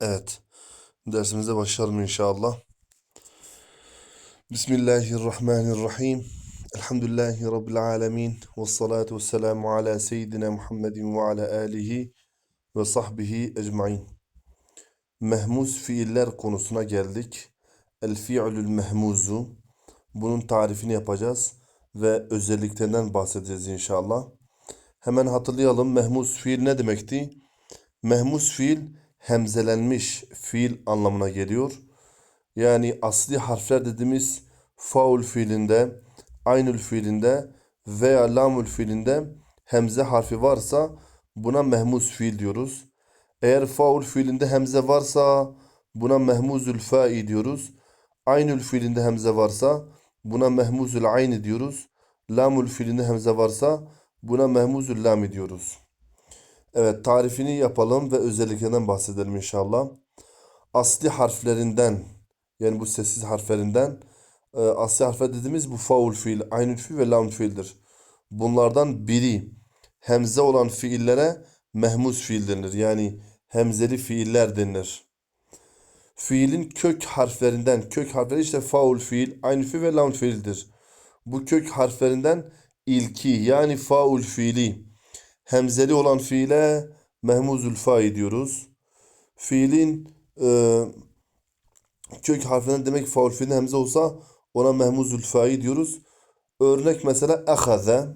Evet. Dersimize başlayalım inşallah. Bismillahirrahmanirrahim. Elhamdülillahi Rabbil alemin. Ve salatu ve selamu ala seyyidina Muhammedin ve ala alihi ve sahbihi ecmain. Mehmuz fiiller konusuna geldik. El fi'lül mehmuzu. Bunun tarifini yapacağız ve özelliklerinden bahsedeceğiz inşallah. Hemen hatırlayalım. Mehmuz fiil ne demekti? Mehmuz fiil hemzelenmiş fiil anlamına geliyor. Yani asli harfler dediğimiz faul fiilinde, aynül fiilinde veya lamül fiilinde hemze harfi varsa buna mehmuz fiil diyoruz. Eğer faul fiilinde hemze varsa buna mehmuzül fa'i diyoruz. Aynül fiilinde hemze varsa buna mehmuzül ayni diyoruz. Lamül fiilinde hemze varsa buna mehmuzül lami diyoruz. Evet tarifini yapalım ve özelliklerinden bahsedelim inşallah. Asli harflerinden yani bu sessiz harflerinden e, asli harfler dediğimiz bu faul fiil, aynül fiil ve lam fiildir. Bunlardan biri hemze olan fiillere mehmuz fiil denilir. Yani hemzeli fiiller denilir. Fiilin kök harflerinden, kök harfleri işte faul fiil, aynül fiil ve lam fiildir. Bu kök harflerinden ilki yani faul fiili hemzeli olan fiile mehmuzül fai diyoruz. Fiilin e, kök harfinden demek faul fiilin hemze olsa ona mehmuzül fai diyoruz. Örnek mesela ehaze.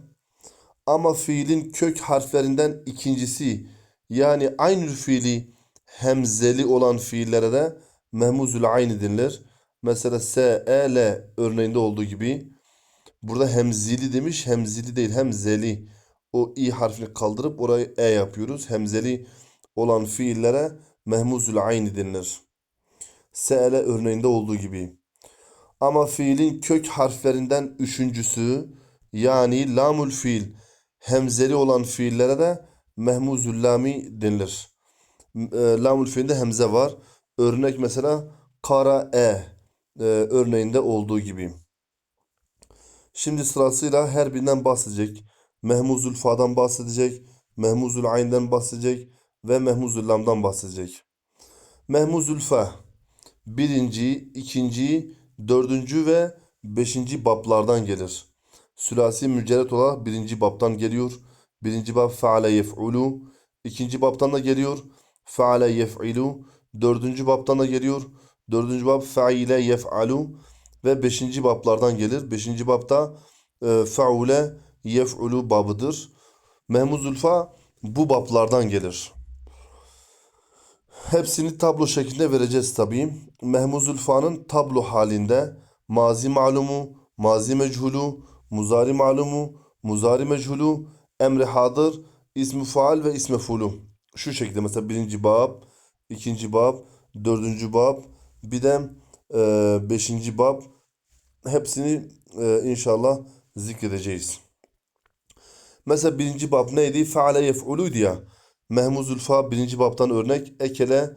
Ama fiilin kök harflerinden ikincisi yani aynı fiili hemzeli olan fiillere de mehmuzül ayni denilir. Mesela s, e, l örneğinde olduğu gibi. Burada hemzili demiş. Hemzili değil hemzeli o i harfini kaldırıp orayı e yapıyoruz. Hemzeli olan fiillere mehmuzül ayni denilir. Se'ele örneğinde olduğu gibi. Ama fiilin kök harflerinden üçüncüsü yani lamul fiil hemzeli olan fiillere de mehmuzül lami denilir. E, lamul fiilinde hemze var. Örnek mesela kara e, e örneğinde olduğu gibi. Şimdi sırasıyla her birinden bahsedecek. Mehmuzül Fa'dan bahsedecek, Mehmuzül Ayn'den bahsedecek ve Mehmuzül Lam'dan bahsedecek. Mehmuzül Fa birinci, ikinci, dördüncü ve beşinci bablardan gelir. Sülasi mücerret olarak birinci babtan geliyor. Birinci bab feale yef'ulu. İkinci babtan da geliyor. Feale yef'ilu. Dördüncü babtan da geliyor. Dördüncü bab feile yef'alu. Ve beşinci bablardan gelir. Beşinci babda e, feule yef'ulu babıdır. Mehmuzül fa bu bablardan gelir. Hepsini tablo şeklinde vereceğiz tabii. Mehmuzül fa'nın tablo halinde mazi malumu, mazi mechulu, muzari malumu, muzari mechulu, emri hadır, ismi faal ve ismi fulu. Şu şekilde mesela birinci bab, ikinci bab, dördüncü bab, bir de e, beşinci bab. Hepsini e, inşallah zikredeceğiz. Mesela birinci bab neydi? Feale yef'uluydu ya. Mehmuzül fa birinci babtan örnek. Ekele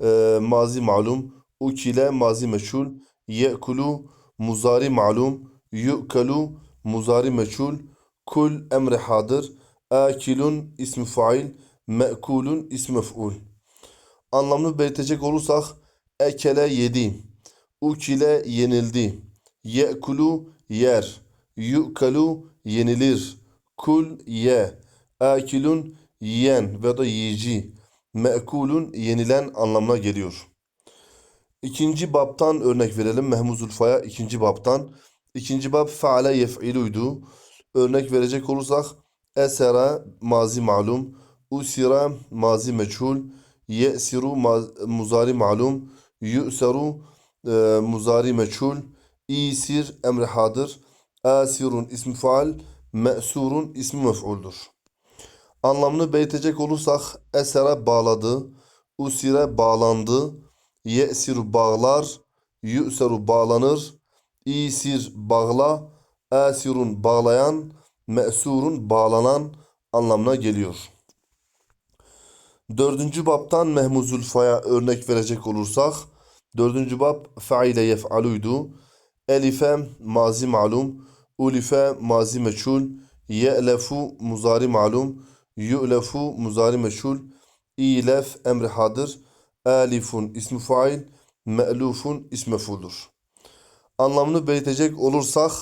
e, mazi malum. Ukile mazi meçhul. Ye'kulu muzari malum. Yu'kalu muzari meçhul. Kul emri hadır. Akilun ismi fail. Me'kulun ismi mef'ul. Anlamını belirtecek olursak ekele yedi. Ukile yenildi. Ye'kulu yer. Yu'kalu yenilir. Kul ye. Akilun yiyen ve da yiyici. Me'kulun yenilen anlamına geliyor. İkinci babtan örnek verelim. Mehmuzul Fa'ya ikinci babtan. İkinci bab faale yef'iluydu. Örnek verecek olursak esera mazi malum. Usira mazi meçhul. Ye'siru muzari malum. Yu'seru e, muzari meçhul. İsir emri hadır. Asirun ismi faal me'surun ismi mef'uldur. Anlamını belirtecek olursak esere bağladı, usire bağlandı, ye'siru bağlar, yu'seru bağlanır, isir bağla, asirun bağlayan, me'surun bağlanan anlamına geliyor. Dördüncü babtan mehmuzul faya örnek verecek olursak, dördüncü bab faile yef'aluydu. Elife mazi malum, Ulife mazi meçhul. Ye'lefu muzari malum. Yu'lefu muzari meçhul. İlef emri hadır. Alifun ismi fail, me'lufun ismi mef'uldur. Anlamını belirtecek olursak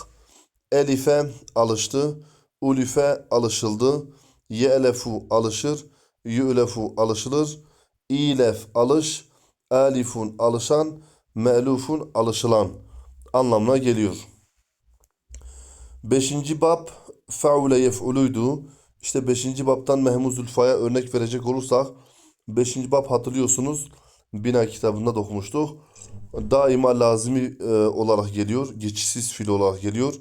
elife alıştı, ulife alışıldı, ye'lefu alışır, yü'lefu alışılır, ilef alış, alifun alışan, me'lufun alışılan anlamına geliyor. Beşinci bab feule yef'uluydu. İşte beşinci babtan mehmuzül fa'ya örnek verecek olursak beşinci bab hatırlıyorsunuz bina kitabında da okumuştuk. Daima lazimi e, olarak geliyor. Geçişsiz fiil olarak geliyor.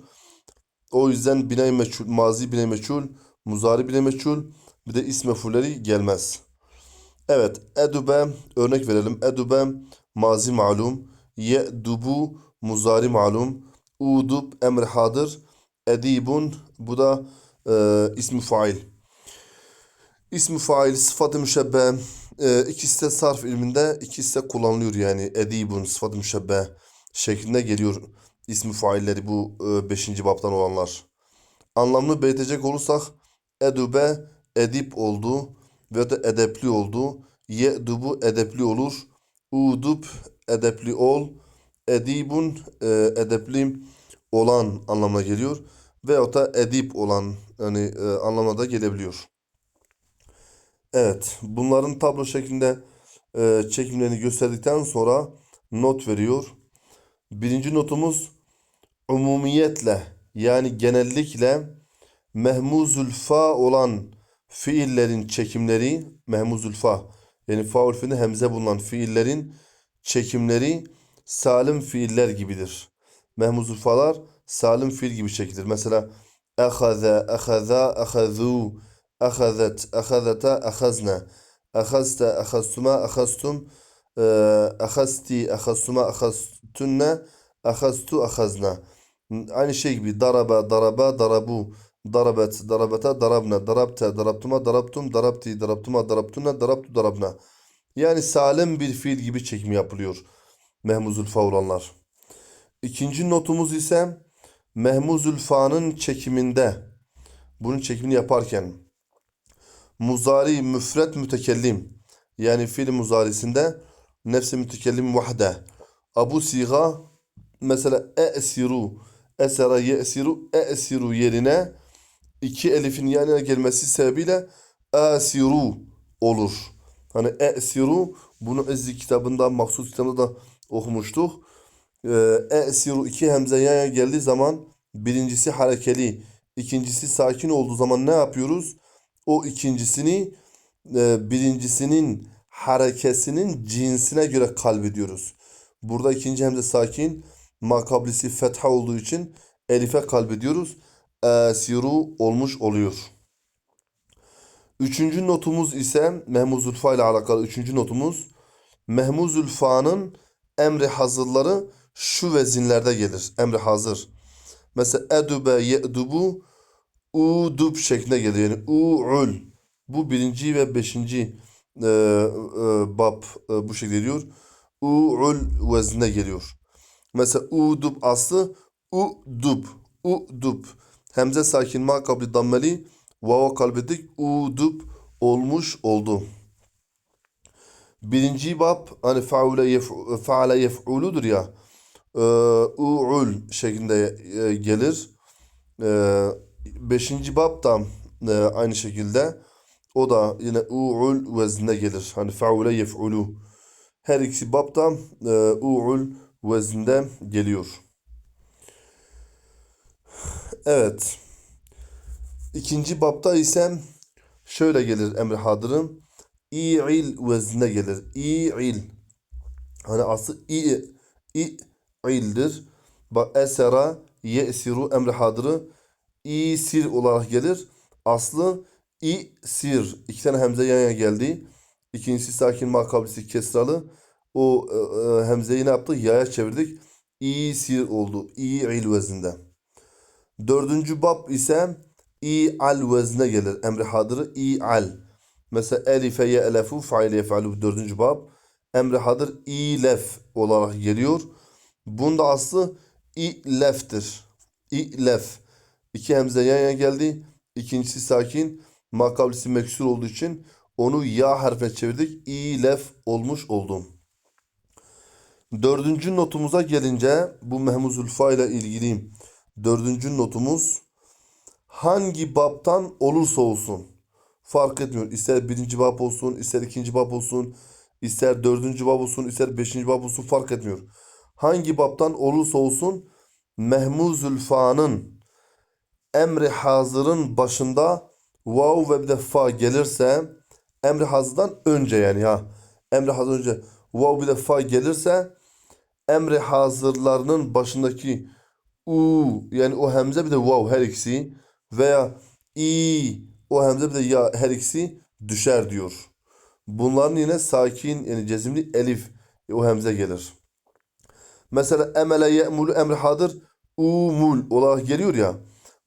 O yüzden bina meçhul, mazi bina meçhul, muzari bina meçhul bir de ism mef'ulleri gelmez. Evet, edube örnek verelim. Edube mazi malum, ye'dubu muzari malum, udub emr hadır, edibun bu da e, ismi fail. İsmi fail, sıfat-ı müşebbe e, ikisi de sarf ilminde ikisi de kullanılıyor yani edibun, sıfat-ı müşebbe şeklinde geliyor ismi failleri bu 5. babtan olanlar. Anlamını belirtecek olursak edube edip oldu ve de edepli oldu. Ye'dubu edepli olur. Udub edepli ol. Edibun e, edepli olan anlamına geliyor. Veyahut da edip olan yani e, anlamına da gelebiliyor. Evet, bunların tablo şeklinde e, çekimlerini gösterdikten sonra not veriyor. Birinci notumuz umumiyetle yani genellikle mehmuzül fa olan fiillerin çekimleri mehmuzül fa yani faul fiilinde hemze bulunan fiillerin çekimleri salim fiiller gibidir. Mehmuzül falar salim fiil gibi çekilir. Mesela ehaze, ehaza, ehazu, ehazet, ehazeta, ehazne, ehazte, ehaztuma, ehaztum, ehazti, ehaztuma, ehaztunne, ehaztu, ehazna. Aynı şey gibi daraba, daraba, darabu, darabet, darabeta, darabna, darabte, darabtuma, darabtum, darabti, darabtuma, darabtunne, darabtu, darabna. Yani salim bir fiil gibi çekim yapılıyor. Mehmuzül fa olanlar. İkinci notumuz ise Mehmuzül fa'nın çekiminde bunun çekimini yaparken muzari müfret mütekellim yani fiil muzarisinde nefsi mütekellim vahde abu siga mesela e'siru esera ye'siru e'siru yerine iki elifin yan gelmesi sebebiyle asiru olur. Hani e'siru bunu Ezzi kitabında, Maksud kitabında da okumuştuk. E'siru iki hemze yan yana geldiği zaman birincisi harekeli, ikincisi sakin olduğu zaman ne yapıyoruz? O ikincisini e, birincisinin harekesinin cinsine göre kalbediyoruz. Burada ikinci hemze sakin, makablisi fetha olduğu için elife kalbediyoruz. Esiru olmuş oluyor. Üçüncü notumuz ise Mehmuzül Fa ile alakalı üçüncü notumuz. Mehmuzül Fa'nın emri hazırları şu vezinlerde gelir. Emri hazır. Mesela edube ye'dubu udub şeklinde gelir. Yani u'ul. Bu birinci ve beşinci e, e, bab e, bu şekilde geliyor. U'ul veznine geliyor. Mesela udub aslı udub. Udub. Hemze sakin ma kabli dammeli vava kalbedik udub olmuş oldu. Birinci bab hani faule yef, faale yef'uludur ya u'ul şeklinde e, gelir. E, beşinci bab da e, aynı şekilde o da yine u'ul veznine gelir. Hani faule yef'ulu. Her ikisi bab da e, u'ul vezninde geliyor. Evet. İkinci babda ise şöyle gelir emri hadırım. İ'il veznine gelir. İ'il. Hani aslı i i'ildir. Bak esera ye'siru emri hadırı İsir olarak gelir. Aslı İsir. İki tane hemze yan yana geldi. İkincisi sakin makablisi kesralı. O e, e, hemzeyi ne yaptık? Yaya çevirdik. İsir oldu. İ'il vezinde. Dördüncü bab ise i'al vezne gelir. Emri hadırı i'al. Mesela elife ye'lefu faile yef'alu dördüncü bab. Emri hadır i'lef olarak geliyor. Bunda aslı i'leftir. İ'lef. İki hemze yan yana geldi. İkincisi sakin. Makablisi meksur olduğu için Onu ya harfine çevirdik. İlef olmuş oldu. Dördüncü notumuza gelince bu mehmuzül fa ile ilgili dördüncü notumuz hangi baptan olursa olsun fark etmiyor. İster birinci bab olsun, ister ikinci bab olsun, ister dördüncü bab olsun, ister beşinci bab olsun fark etmiyor. Hangi baptan olursa olsun mehmuzül fa'nın emri hazırın başında vav ve bir de fa gelirse emri hazırdan önce yani ha emri hazır önce vav bir de fa gelirse emri hazırlarının başındaki u yani o hemze bir de vav her ikisi veya i o hemze bir de ya her ikisi düşer diyor. Bunların yine sakin yani cezimli elif o hemze gelir. Mesela emele ye'mulu emri hadır umul olarak geliyor ya.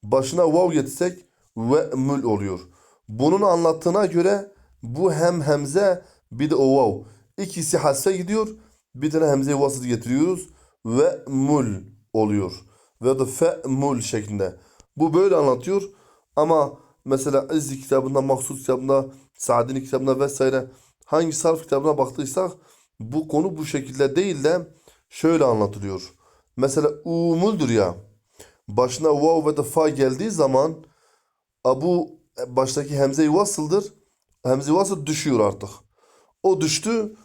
Başına vav getirsek ve mül oluyor. Bunun anlattığına göre bu hem hemze bir de o vav. İkisi hasse gidiyor. Bir tane hemze vasıt getiriyoruz ve mul oluyor. Ve de fe mul şeklinde. Bu böyle anlatıyor. Ama mesela İzzi kitabında, Maksud kitabında, Sa'di'nin kitabında vesaire hangi sarf kitabına baktıysak bu konu bu şekilde değil de şöyle anlatılıyor. Mesela umuldur ya. Başına vav ve de fa geldiği zaman bu baştaki hemze-i vasıldır. Hemze-i vasıl düşüyor artık. O düştü.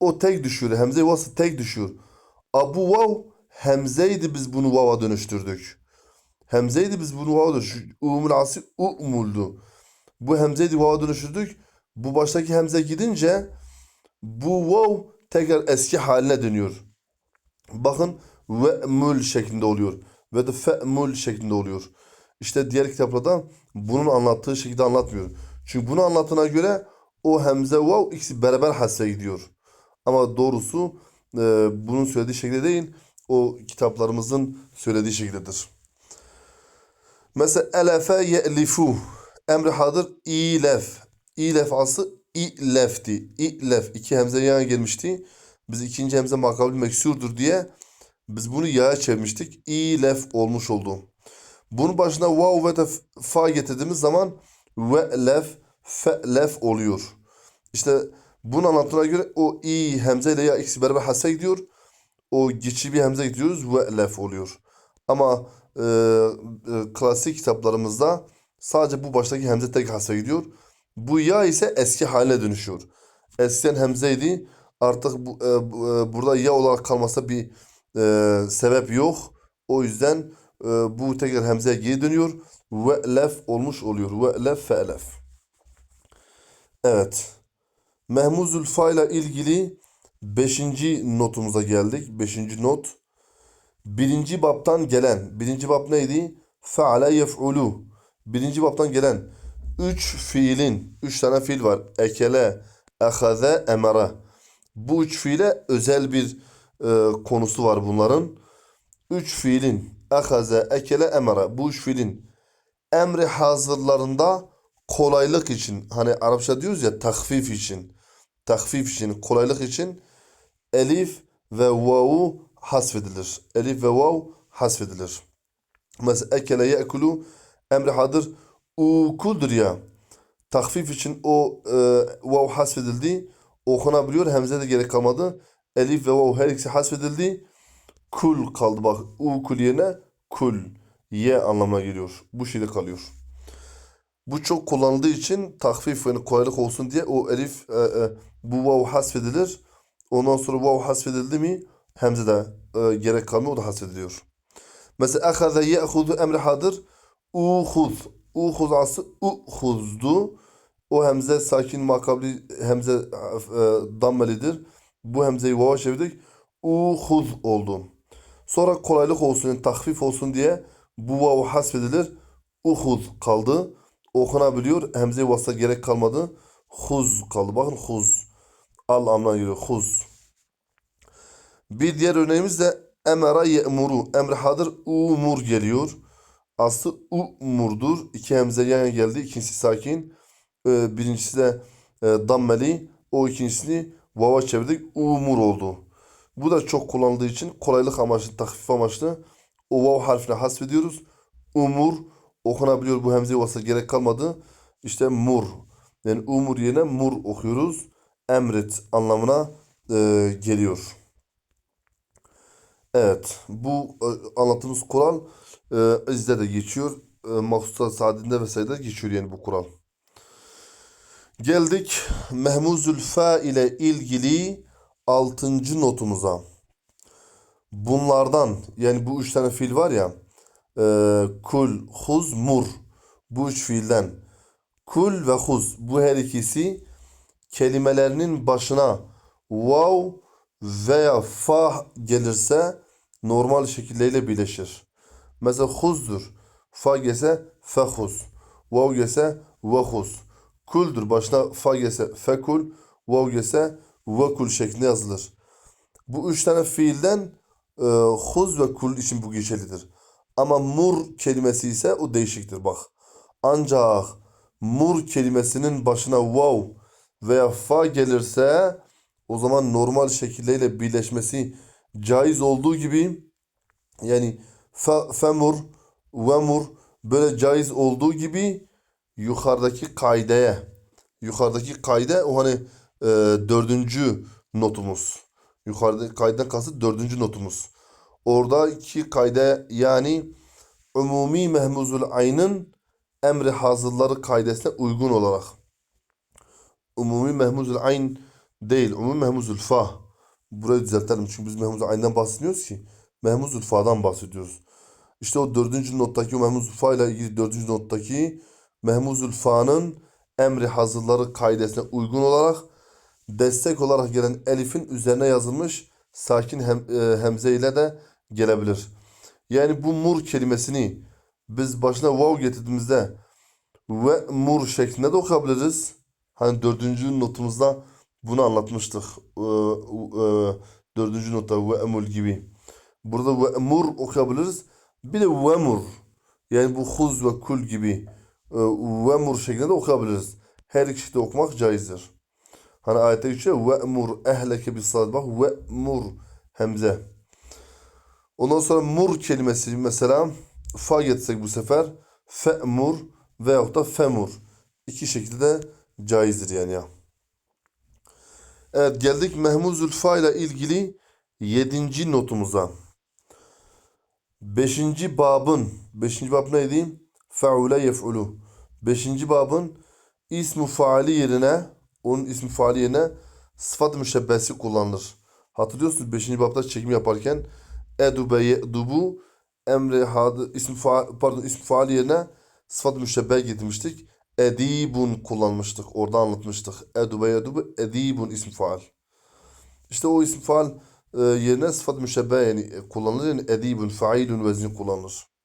O tek düşüyor. Hemze-i vasıl tek düşüyor. Abu vav hemzeydi biz bunu vava dönüştürdük. Hemzeydi biz bunu vava dönüştürdük. Umul asi umuldu. Bu hemzeydi vava dönüştürdük. Bu baştaki hemze gidince bu vav tekrar eski haline dönüyor. Bakın ve mül şeklinde oluyor. Ve de fe'mül şeklinde oluyor. İşte diğer kitaplarda bunun anlattığı şekilde anlatmıyor. Çünkü bunu anlattığına göre o hemze vav ikisi beraber hasre gidiyor. Ama doğrusu e, bunun söylediği şekilde değil. O kitaplarımızın söylediği şekildedir. Mesela elefe ye'lifu. Emri hadır ilef. İlef aslı ilefti. İlef. iki hemze yana gelmişti. Biz ikinci hemze makabul meksurdur diye biz bunu yağa çevirmiştik. İlef olmuş oldu. Bunun başına vav ve de fa getirdiğimiz zaman ve lef fe lef oluyor. İşte bunu anlattığına göre o i hemze ile ya ikisi beraber hassa gidiyor. O geçici bir hemze gidiyoruz ve lef oluyor. Ama e, e, klasik kitaplarımızda sadece bu baştaki hemze tek hassa gidiyor. Bu ya ise eski haline dönüşüyor. Eskiden hemzeydi. Artık bu, e, bu, e, burada ya olarak kalmasa bir e, sebep yok. O yüzden e, bu tekrar hemzeye geri dönüyor. Ve lef olmuş oluyor. Ve lef fe lef. Evet. Mehmuzül fa ile ilgili 5. notumuza geldik. 5. not. Birinci baptan gelen. Birinci bab neydi? Feale yef'ulu. Birinci baptan gelen. Üç fiilin. Üç tane fiil var. Ekele, ehaze, emere. Bu üç fiile özel bir e, konusu var bunların. Üç fiilin. Ehaze, ekele, emere. Bu üç fiilin emri hazırlarında kolaylık için. Hani Arapça diyoruz ya takfif için. Takfif için, kolaylık için elif ve vavu hasfedilir. Elif ve vav hasfedilir. Mesela ekele ye'kulu emri hadır ukuldur ya. Takfif için o e, vav hasfedildi. Okunabiliyor. Hemze de gerek kalmadı. Elif ve vav her ikisi hasfedildi. Kul kaldı bak. Ukul yerine kul. Ye anlamına geliyor. Bu şekilde kalıyor. Bu çok kullanıldığı için takfif yani kolaylık olsun diye o elif e, e, bu vav hasfedilir. Ondan sonra vav hasfedildi mi hemze de e, gerek kalmıyor o da hasfediliyor. Mesela ahaze ye'hudu emri hadır. Uhuz. Uhuz aslı uhuzdu. O hemze sakin makabli hemze e, dammelidir. Bu hemzeyi vava çevirdik. Uhuz oldu. Sonra kolaylık olsun, yani tahfif olsun diye bu vav hasfedilir. Uhuz kaldı. Okunabiliyor. Hemze-i vasıta gerek kalmadı. Huz kaldı. Bakın huz. Al anlamına geliyor. Huz. Bir diğer örneğimiz de emera ye'muru. Emre hadır umur geliyor. Aslı umurdur. İki hemze yan geldi. İkincisi sakin. Ee, birincisi de e, dammeli. O ikincisini vava çevirdik. Umur oldu. Bu da çok kullanıldığı için kolaylık amaçlı, takfif amaçlı o vav harfine hasfediyoruz. Umur okunabiliyor bu hemze vasıta gerek kalmadı. İşte mur Yani umur yerine mur okuyoruz. Emret anlamına e, geliyor. Evet. Bu e, anlattığımız kural e, izde de geçiyor. E, Mahsusat Saadinde vesaire de geçiyor yani bu kural. Geldik Mehmuzül Fa ile ilgili 6. notumuza. Bunlardan yani bu üç tane fiil var ya e, kul, huz, mur. Bu üç fiilden kul ve huz bu her ikisi kelimelerinin başına vav veya fa gelirse normal şekilleriyle birleşir. Mesela huzdur. Fa gelse fehuz. Vav gelse vehuz. Kuldür. Başına fa gelse fekul. Vav gelse vekul şeklinde yazılır. Bu üç tane fiilden e, huz ve kul için bu geçerlidir. Ama mur kelimesi ise o değişiktir bak. Ancak mur kelimesinin başına vav veya fa gelirse o zaman normal şekilleriyle birleşmesi caiz olduğu gibi yani fe, femur, vemur böyle caiz olduğu gibi yukarıdaki kaideye yukarıdaki kaide o hani e, dördüncü notumuz. Yukarıdaki kaydeden kasıt dördüncü notumuz. Oradaki kaide yani umumi mehmuzul aynın emri hazırları kaidesine uygun olarak. Umumi mehmuzul ayn değil. Umumi mehmuzul fa. Burayı düzeltelim. Çünkü biz mehmuzul ayndan bahsetmiyoruz ki. Mehmuzul fa'dan bahsediyoruz. İşte o dördüncü nottaki o mehmuzul fa ile ilgili dördüncü nottaki mehmuzul fa'nın emri hazırları kaidesine uygun olarak destek olarak gelen elifin üzerine yazılmış sakin hem, e, hemze ile de gelebilir. Yani bu mur kelimesini biz başına vav getirdiğimizde ve mur şeklinde de okuyabiliriz. Hani dördüncü notumuzda bunu anlatmıştık. Ee, e, dördüncü notta ve emul gibi. Burada ve mur okuyabiliriz. Bir de ve mur. Yani bu huz ve kul gibi e, ve mur şeklinde de okuyabiliriz. Her ikisi de okumak caizdir. Hani ayette geçiyor ve mur ehleke bis salat bak ve mur hemze. Ondan sonra mur kelimesi mesela fa getirsek bu sefer fe'mur veyahut da femur. İki şekilde de caizdir yani ya. Evet geldik mehmuzül fa ile ilgili yedinci notumuza. Beşinci babın, beşinci bab neydi? Fe'ule yef'ulu. Beşinci babın ismu faali yerine, onun ismi faali yerine sıfat-ı müşebbesi kullanılır. Hatırlıyorsunuz beşinci babda çekim yaparken edube ye'dubu emri hadı ismi faal, pardon ismi faal yerine sıfat-ı müşebbeh getirmiştik. Edibun kullanmıştık. Orada anlatmıştık. Edube yedubu edibun ismi faal. İşte o isim faal e, yerine sıfat müşebbeh yani kullanılır. Yani edibun, failun vezni kullanılır.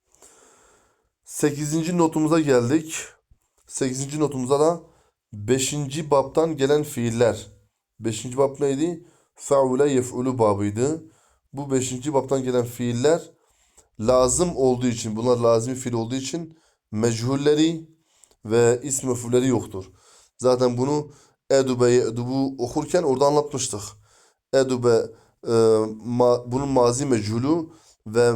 Sekizinci notumuza geldik. Sekizinci notumuzda da beşinci babtan gelen fiiller. Beşinci bab neydi? Fe'ule yef'ulu babıydı. Bu beşinci babtan gelen fiiller lazım olduğu için, bunlar lazım fiil olduğu için mechulleri ve ism yoktur. Zaten bunu edube edubu okurken orada anlatmıştık. Edube e, ma, bunun mazi mechulü ve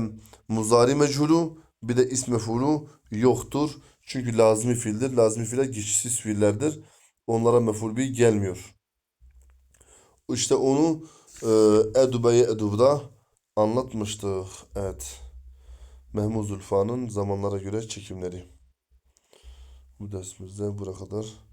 muzari mechulü bir de ism mef'ulü yoktur. Çünkü lazım fiildir. Lazım fiiller geçişsiz fiillerdir. Onlara mef'ul bir gelmiyor. İşte onu e, edube edubuda anlatmıştık. Evet. Mehmuz Zulfa'nın zamanlara göre çekimleri. Bu dersimizde buraya kadar.